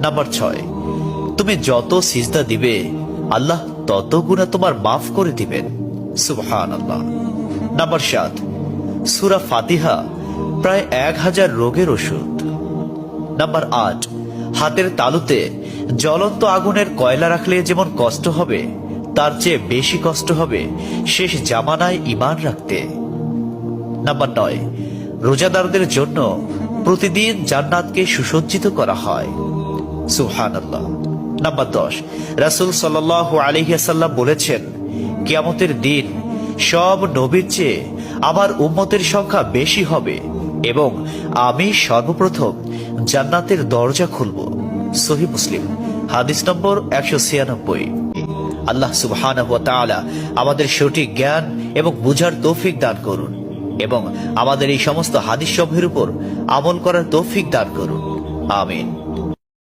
Number ছয়। তুমি যত সিজদা দিবে, আল্লাহ তত গুণা তোমার মাফ করে দিবেন। সুবহান আল্লাহ নাম্বার সাত, সুরা ফাতিহা প্রায় এক হাজার রোগের ওষুধ। নাম্বার আট, হাতের তালুতে জ্বলন্ত আগুনের কয়লা রাখলে যেমন কষ্ট হবে, তার চেয়ে বেশি কষ্ট হবে শেষ জামানায় ইমান রাখতে। নাম্বার নয়, রোজাদারদের জন্য প্রতিদিন জান্নাতকে সুসজ্জিত করা হয়। সুহান নাম্বার দশ, রাসুল সাল আলহিয়াসাল্লাম বলেছেন, কিয়ামতের দিন সব নবীর চেয়ে আমার উম্মতের সংখ্যা বেশি হবে এবং আমি সর্বপ্রথম জান্নাতের দরজা খুলব। সহি মুসলিম, হাদিস নম্বর একশো ছিয়ানব্বই। আল্লাহ সুবহান আমাদের সঠিক জ্ঞান এবং বুঝার তৌফিক দান করুন এবং আমাদের এই সমস্ত হাদিস সমূহের উপর আমল করার তৌফিক দান করুন। আমিন।